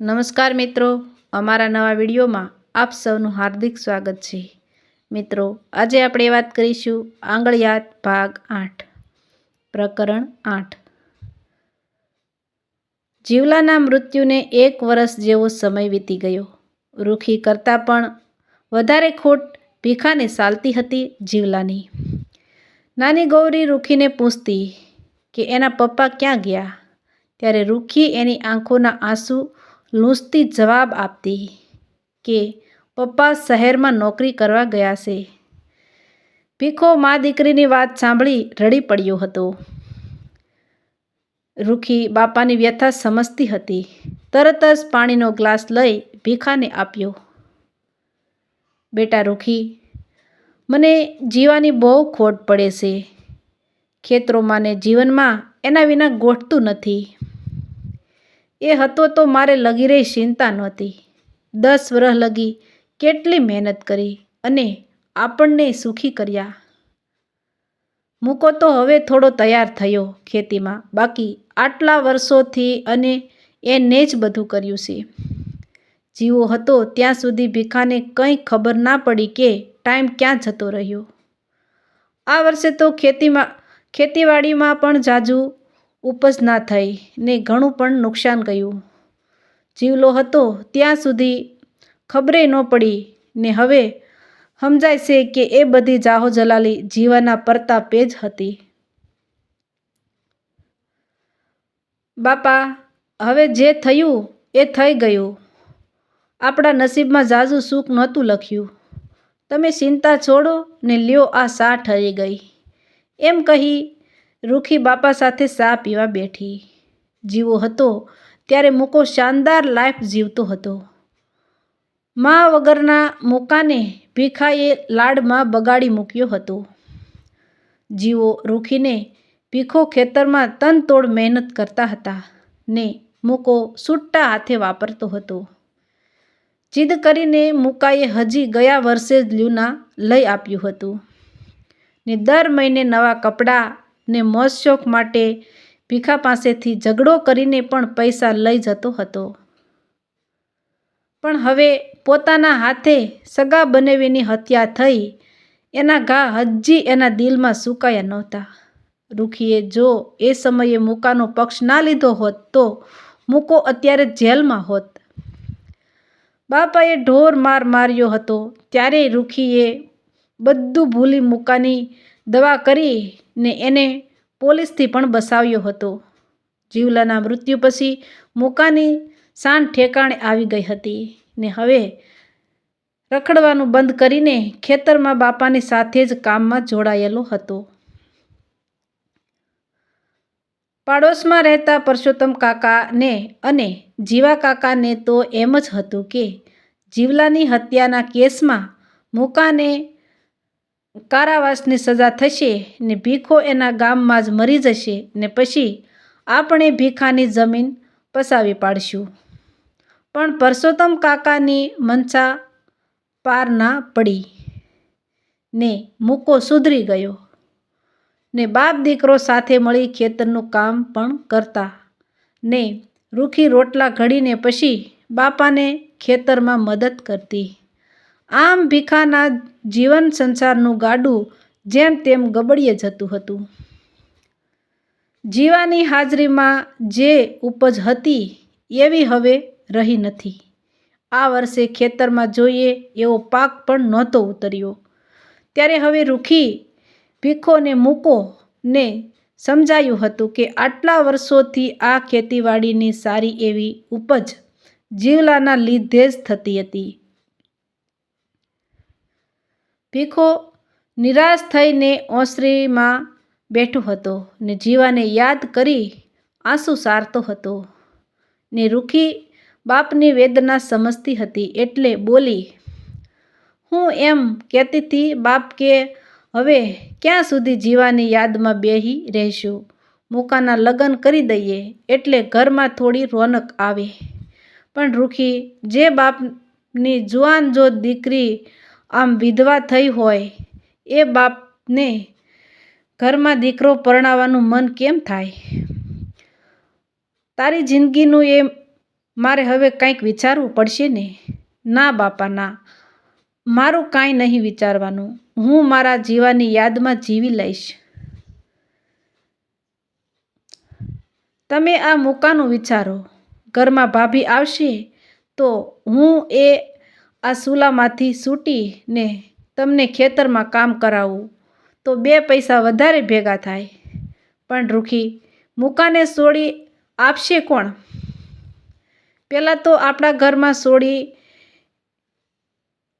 નમસ્કાર મિત્રો, અમારા નવા વિડીયોમાં આપ સૌનું હાર્દિક સ્વાગત છે. મિત્રો, આજે આપણે વાત કરીશું આંગળિયાત ભાગ આઠ, પ્રકરણ આઠ. જીવલાના મૃત્યુને એક વર્ષ જેવો સમય વીતી ગયો. રૂખી કરતાં પણ વધારે ખોટ ભીખાને ચાલતી હતી જીવલાની. નાની ગૌરી રૂખીને પૂછતી કે એના પપ્પા ક્યાં ગયા? ત્યારે રૂખી એની આંખોના આંસુ લૂંછતી જવાબ આપતી કે પપ્પા શહેરમાં નોકરી કરવા ગયા છે. ભીખો મા દીકરીની વાત સાંભળી રડી પડ્યો હતો. રૂખી બાપાની વ્યથા સમજતી હતી. તરત જ પાણીનો ગ્લાસ લઈ ભીખાને આપ્યો. બેટા રૂખી, મને જીવાની બહુ ખોટ પડે છે. ખેતરોમાં ને જીવનમાં એના વિના ગોઠતું નથી. એ હતો તો મારે લગી રહી ચિંતા નહોતી. દસ વર્ષ લગી કેટલી મહેનત કરી અને આપણને સુખી કર્યા. મૂકો તો હવે થોડો તૈયાર થયો ખેતીમાં. બાકી આટલા વર્ષોથી અને એને જ બધું કર્યું છે. જીવો હતો ત્યાં સુધી ભીખાને કંઈ ખબર ના પડી કે ટાઈમ ક્યાં જતો રહ્યો. આ વર્ષે તો ખેતીમાં ખેતીવાડીમાં પણ જાજુ ઉપજ ના થઈ ને ઘણું પણ નુકસાન ગયું. જીવલો હતો ત્યાં સુધી ખબરે ન પડી ને હવે સમજાય છે કે એ બધી જાહો જલાલી જીવાના પરતા જ હતી. બાપા, હવે જે થયું એ થઈ ગયું. આપણા નસીબમાં જાજુ સુખ નહોતું લખ્યું. તમે ચિંતા છોડો ને લ્યો આ સા ઠરી ગઈ. એમ કહી રૂખી બાપા સાથે ચા પીવા બેઠી. જીવો હતો ત્યારે મૂકો શાનદાર લાઈફ જીવતો હતો. મા વગરના મૂકાને ભીખાએ લાડમાં બગાડી મૂક્યો હતો. જીવો રૂખીને ભીખો ખેતરમાં તનતોડ મહેનત કરતા હતા ને મૂકો છૂટા હાથે વાપરતો હતો. જીદ કરીને મૂકાએ હજી ગયા વર્ષે જ લ્યુના લઈ આપ્યું હતું ને દર મહિને નવા કપડાં ને મોજ શોખ માટે ભીખા પાસેથી ઝઘડો કરીને પણ પૈસા લઈ જતો હતો. પણ હવે પોતાના હાથે સગા બનેવીની હત્યા થઈ, એના ઘા હજી એના દિલમાં સુકાયા નહોતા. રૂખીએ જો એ સમયે મૂકાનો પક્ષ ના લીધો હોત તો મૂકો અત્યારે જેલમાં હોત. બાપાએ ઢોર માર માર્યો હતો, ત્યારે રૂખીએ બધું ભૂલી મૂકાની દવા કરીને એને પોલીસથી પણ બસાવ્યો હતો. જીવલાના મૃત્યુ પછી મૂકાની શાન ઠેકાણે આવી ગઈ હતી ને હવે રખડવાનું બંધ કરીને ખેતરમાં બાપાની સાથે જ કામમાં જોડાયેલો હતો. પાડોશમાં રહેતા પરસોત્તમ કાકાને અને જીવા કાકાને તો એમ જ હતું કે જીવલાની હત્યાના કેસમાં મૂકાને કારાવાસની સજા થશે ને ભીખો એના ગામમાં જ મરી જશે ને પછી આપણે ભીખાની જમીન પસાવી પાડશું. પણ પરસોત્તમ કાકાની મનસા પાર ના પડી ને મૂકો સુધરી ગયો ને બાપ દીકરો સાથે મળી ખેતરનું કામ પણ કરતા ને રૂખી રોટલા ઘડીને પછી બાપાને ખેતરમાં મદદ કરતી. આમ ભીખાના જીવન સંસારનું ગાડું જેમ તેમ ગબડીએ જતું હતું. જીવાની હાજરીમાં જે ઉપજ હતી એવી હવે રહી નથી. આ વર્ષે ખેતરમાં જોઈએ એવો પાક પણ નહોતો ઉતર્યો. ત્યારે હવે રૂખી ભીખોને મૂકો ને સમજાયું હતું કે આટલા વર્ષોથી આ ખેતીવાડીની સારી એવી ઉપજ જીવલાના લીધે જ થતી હતી. ભીખો નિરાશ થઈને ઓસરીમાં બેઠો હતો ને જીવાને યાદ કરી આંસુ સારતો હતો. ને રૂખી બાપની વેદના સમજતી હતી એટલે બોલી, હું એમ કહેતી હતી, બાપ, કે હવે ક્યાં સુધી જીવાની યાદમાં બેહી રહેશું? મૂકાના લગ્ન કરી દઈએ એટલે ઘરમાં થોડી રોનક આવે. પણ રૂખી, જે બાપની જુવાન જો દીકરી આમ વિધવા થઈ હોય, એ બાપને ઘરમાં દીકરો પરણાવવાનું મન કેમ થાય? તારી જિંદગીનું એ મારે હવે કંઈક વિચારવું પડશે ને? ના બાપા, ના. મારું કાંઈ નહીં વિચારવાનું. હું મારા જીવાની યાદમાં જીવી લઈશ. તમે આ મુકાનું વિચારો. ઘરમાં ભાભી આવશે તો હું એ આ સુલામાંથી સૂટીને તમને ખેતરમાં કામ કરાવું, તો બે પૈસા વધારે ભેગા થાય. પણ રૂખી, મૂકાને સોડી આપશે કોણ? પહેલાં તો આપણા ઘરમાં સોડી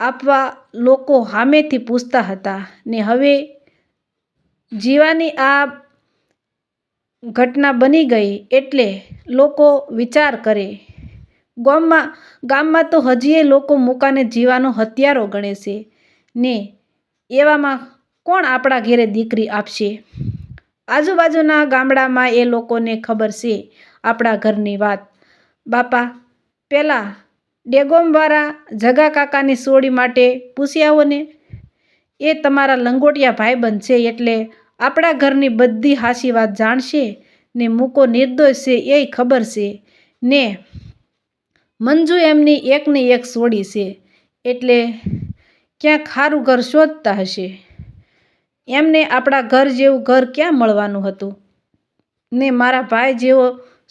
આપવા લોકો હામેથી પૂછતા હતા ને હવે જીવાની આ ઘટના બની ગઈ એટલે લોકો વિચાર કરે. ગામમાં ગામમાં તો હજીએ લોકો મૂકાને જીવાનો હત્યારો ગણે છે. ને એવામાં કોણ આપણા ઘેરે દીકરી આપશે? આજુબાજુના ગામડામાં એ લોકોને ખબર છે આપણા ઘરની વાત. બાપા પહેલાં ડેગોમવાળા જગા કાકાની સોડી માટે પૂછી આવો ને એ તમારા લંગોટિયા ભાઈબંધ છે એટલે આપણા ઘરની બધી હાસી વાત જાણશે ને મૂકો નિર્દોષ છે એ ખબર છે. ને મંજુ એમની એકને એક સોડી છે, એટલે ક્યાંક ખારું ઘર શોધતા હશે. એમને આપણા ઘર જેવું ઘર ક્યાં મળવાનું હતું? ને મારા ભાઈ જેવો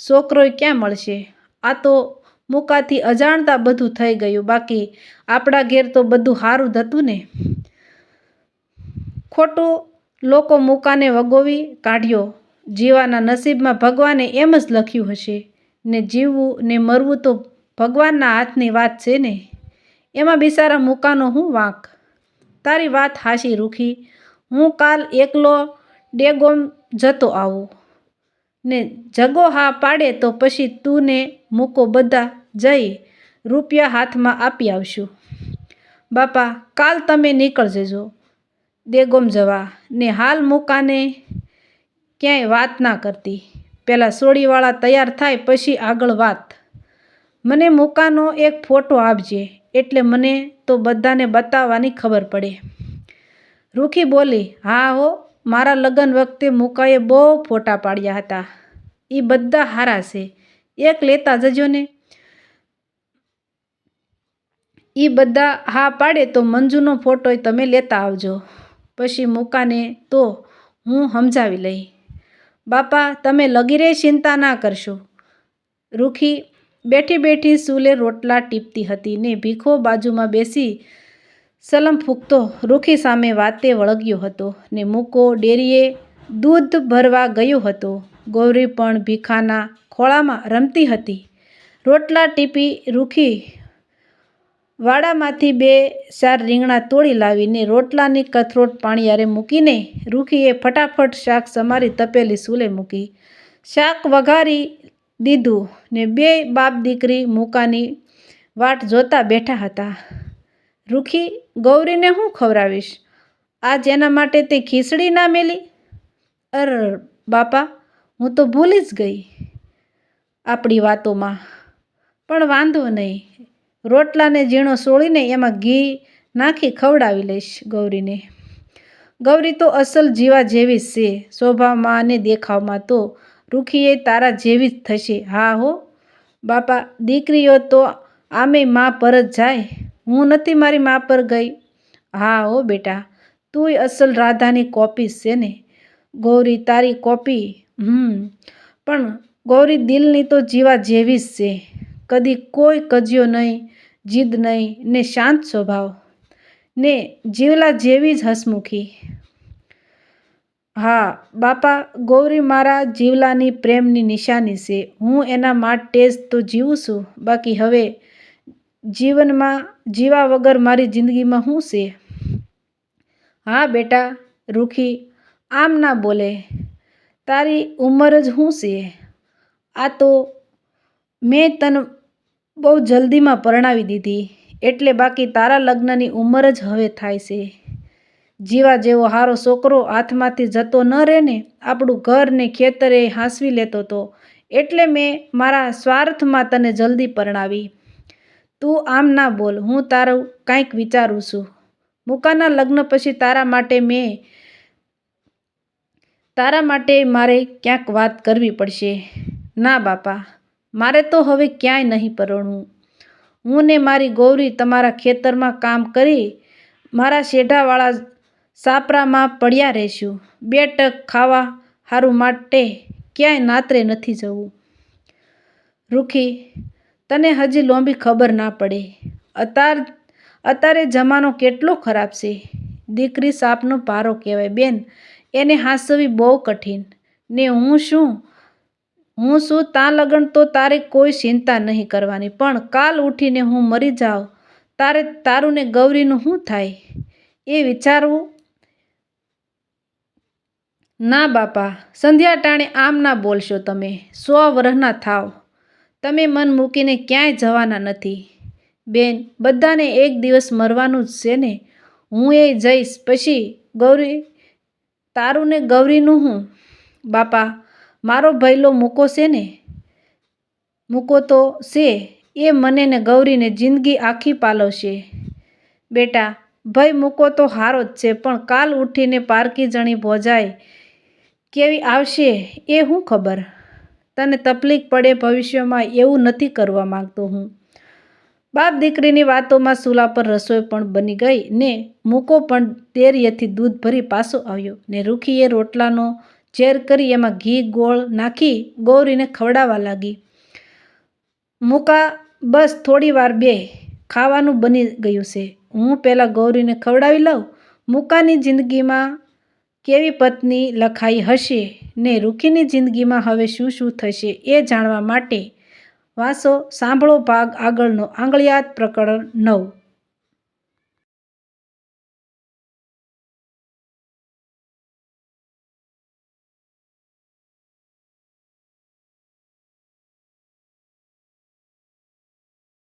છોકરો ક્યાં મળશે? આ તો મુકાથી અજાણતા બધું થઈ ગયું, બાકી આપણા ઘેર તો બધું સારું જ હતું ને. ખોટું લોકો મુકાને વગોવી કાઢ્યો, જીવાના નસીબમાં ભગવાને એમ જ લખ્યું હશે, ને જીવવું ને મરવું તો ભગવાનના હાથની વાત છે ને, એમાં બિચારા મૂકાનો હું વાંક? તારી વાત હાશી રૂખી. હું કાલ એકલો ડેગોમ જતો આવું. ને જગો હા પાડે તો પછી તું ને મૂકો બધા જઈ રૂપિયા હાથમાં આપી આવશું. બાપા, કાલ તમે નીકળ જજો. દેગોમ જવા. ને હાલ મૂકાને ક્યાંય વાત ના કરતી. પહેલાં સોડીવાળા તૈયાર થાય પછી આગળ વાત. મને મૂકાનો એક ફોટો આપજે, એટલે મને તો બધાને બતાવવાની ખબર પડે. રૂખી બોલી, હા હો, મારા લગ્ન વખતે મૂકાએ બહુ ફોટા પાડ્યા હતા. એ બધા હારા છે. એક લેતા જજો ને. એ બધા, હા, પાડે તો મંજુનો ફોટોય તમે લેતા આવજો. પછી મૂકાને તો હું સમજાવી લઈ. બાપા, તમે લગીરે ચિંતા ના કરશો. રૂખી બેઠી બેઠી સૂલે રોટલા ટીપતી હતી ને ભીખો બાજુમાં બેસી સલમ ફૂંકતો, રૂખી સામે વાતે વળગ્યો હતો ને મૂકો ડેરીએ દૂધ ભરવા ગયો હતો. ગૌરી પણ ભીખાના ખોળામાં રમતી હતી. રોટલા ટીપી રૂખી વાડામાંથી બે ચાર રીંગણા તોડી લાવીને રોટલાની કથરોટ પાણીયારે મૂકીને રૂખીએ ફટાફટ શાક સમારી તપેલી સૂલે મૂકી. શાક વઘારી દીધું ને બે બાપ દીકરી મૂકાની વાટ જોતા બેઠા હતા. રૂખી, ગૌરીને હું ખવડાવીશ? આજ એના માટે તે ખીચડી ના મેલી? અર, બાપા, હું તો ભૂલી જ ગઈ. આપણી વાતોમાં. પણ વાંધો નહીં. રોટલાને ઝીણો સોળીને એમાં ઘી નાખી ખવડાવી લઈશ ગૌરીને. ગૌરી તો અસલ જીવા જેવી છે સ્વભાવમાં અને દેખાવમાં તો રૂખીએ તારા જેવી જ થશે. હા હો, બાપા, દીકરીઓ તો આમે મા પર જ જાય. હું નથી મારી મા પર ગઈ. હા હો બેટા, તુંય અસલ રાધાની કોપી છે ને. ગૌરી તારી કોપી, હમ. પણ ગૌરી દિલની તો જીવા જેવી જ છે. કદી કોઈ કજ્યો નહીં, જીદ નહીં ને શાંત સ્વભાવ. ને જીવલા જેવી જ હસમુખી. હા, બાપા, ગૌરી મારા જીવલાની પ્રેમની નિશાની છે. હું એના માટે જ તો જીવું છું. બાકી હવે જીવનમાં, જીવા વગર મારી જિંદગીમાં શું છે? હા, બેટા, રૂખી, આમ ના બોલે. તારી ઉંમર જ શું છે? આ તો મેં તને બહુ જલ્દીમાં પરણાવી દીધી. એટલે બાકી તારા લગ્નની ઉંમર જ હવે થાય છે. જીવા જેવો હારો છોકરો હાથમાંથી જતો ન રહે ને આપણું ઘર ને ખેતરે હાંસવી લેતો તો. એટલે મેં મારા સ્વાર્થમાં તને જલ્દી પરણાવી. તું આમ ના બોલ, હું તારું કાંઈક વિચારું છું. મુકાના લગ્ન પછી તારા માટે મેં, તારા માટે મારે ક્યાંક વાત કરવી પડશે. ના બાપા, મારે તો હવે ક્યાંય નહીં પરણવું. હું ને મારી ગૌરી તમારા ખેતરમાં કામ કરી મારા શેઢાવાળા સાપરામાં પડ્યા રહેશું. બે ટક ખાવા હારું માટે ક્યાંય નાતરે નથી જવું. રૂખી, તને હજી લોંબી ખબર ના પડે. અતાર અત્યારે જમાનો કેટલો ખરાબ છે. દીકરી સાપનો પારો કહેવાય. બેન, એને હાંસવી બહુ કઠિન. ને હું શું? હું શું તાં લગન તો તારે કોઈ ચિંતા નહીં કરવાની. પણ કાલ ઉઠીને હું મરી જાઉં. તારે તારું ને ગૌરીનું શું થાય? એ વિચારવું ના બાપા, સંધ્યા ટાણે આમ ના બોલશો તમે. સો વર્ષના થાવ. તમે મન મૂકીને ક્યાંય જવાના નથી. બેન, બધાને એક દિવસ મરવાનું જ છે ને. હું એ જઈશ. પછી ગૌરી, તારું ને ગૌરીનું હું? બાપા, મારો ભૈલો મૂકો છે ને? મૂકો તો છે. એ મને ને ગૌરીને જિંદગી આખી પાલવશે. બેટા, ભય મૂકો તો હારો જ છે, પણ કાલ ઉઠીને પારકી જણી ભોજાય. કેવી આવશે એ હું ખબર. તને તકલીફ પડે ભવિષ્યમાં એવું નથી કરવા માંગતો હું. બાપ દીકરીની વાતોમાં ચૂલા પર રસોઈ પણ બની ગઈ ને મૂકો પણ તેરિયેથી દૂધ ભરી પાછો આવ્યો ને રૂખીએ રોટલાનો ઝેર કરી એમાં ઘી ગોળ નાખી ગૌરીને ખવડાવવા લાગી. મૂકા બસ થોડી વાર બે, ખાવાનું બની ગયું છે. હું પહેલાં ગૌરીને ખવડાવી લઉં? મૂકાની જિંદગીમાં કેવી પત્ની લખાઈ હશે ને રૂખીની જિંદગીમાં હવે શું શું થશે એ જાણવા માટે વાંચો સાંભળો ભાગ આગળનો આંગળિયાત પ્રકરણ નવ.